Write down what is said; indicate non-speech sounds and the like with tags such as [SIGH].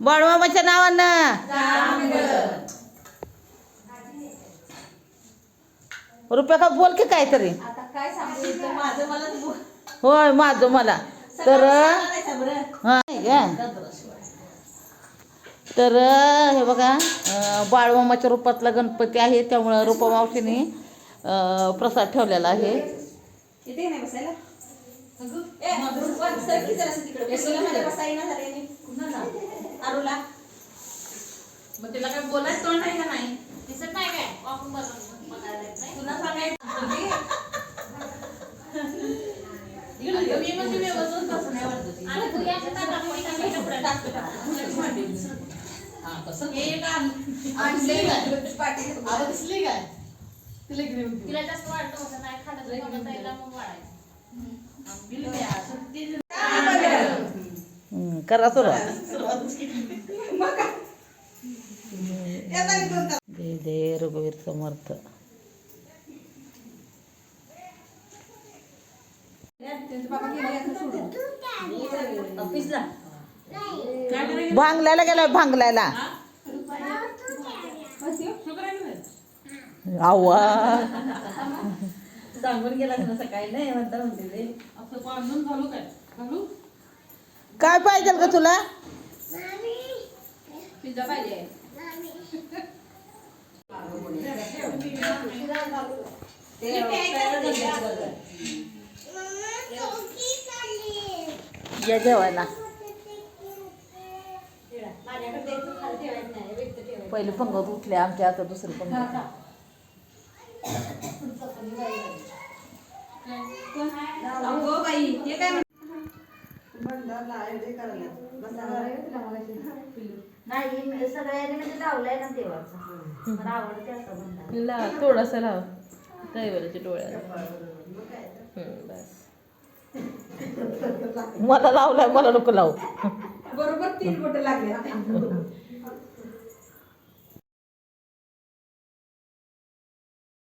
बाळमामाच्या नावानं. रुपया का बोल की काहीतरी? होय माझं मला. तर हा? तर हे बघा बाळमामाच्या रूपातला गणपती आहे त्यामुळं रूपा मावशीने प्रसाद ठेवलेला आहे. बोलायचं तोंड नाही का नाही? दिसत नाही काय? वाकून बघायला येत नाही. तुला सांगायचं मी म्हणजे बसून ती. आणि तू. हे काय? तिला जास्त वाटतं होतं नाही मग वाढायचं. ती- करा सुरुवात मग काय? येता नाही दोन तास. जय जय रघुवीर समर्थ. गेले भांगल्याला गेलाय भांगल्याला. आव्वा. सांगून गेला ना सकाळी नाही म्हणता काय पाहिजे का तुला? पिझ्झा पाहिजे ते या जेवायला. पहिले पंगत उठले आमच्या आता दुसरी पंगत. म्हण- नाही मी सगळ्यांनी म्हणजे लावलाय ना देवाचा मला आवडते असं म्हणतात. ला थोडासा लाव. दैवराच्या डोळ्याला. हम्म, बस. [LAUGHS] मला लावलाय मला नको लावू. बरोबर तीन बोट लागले. [LAUGHS]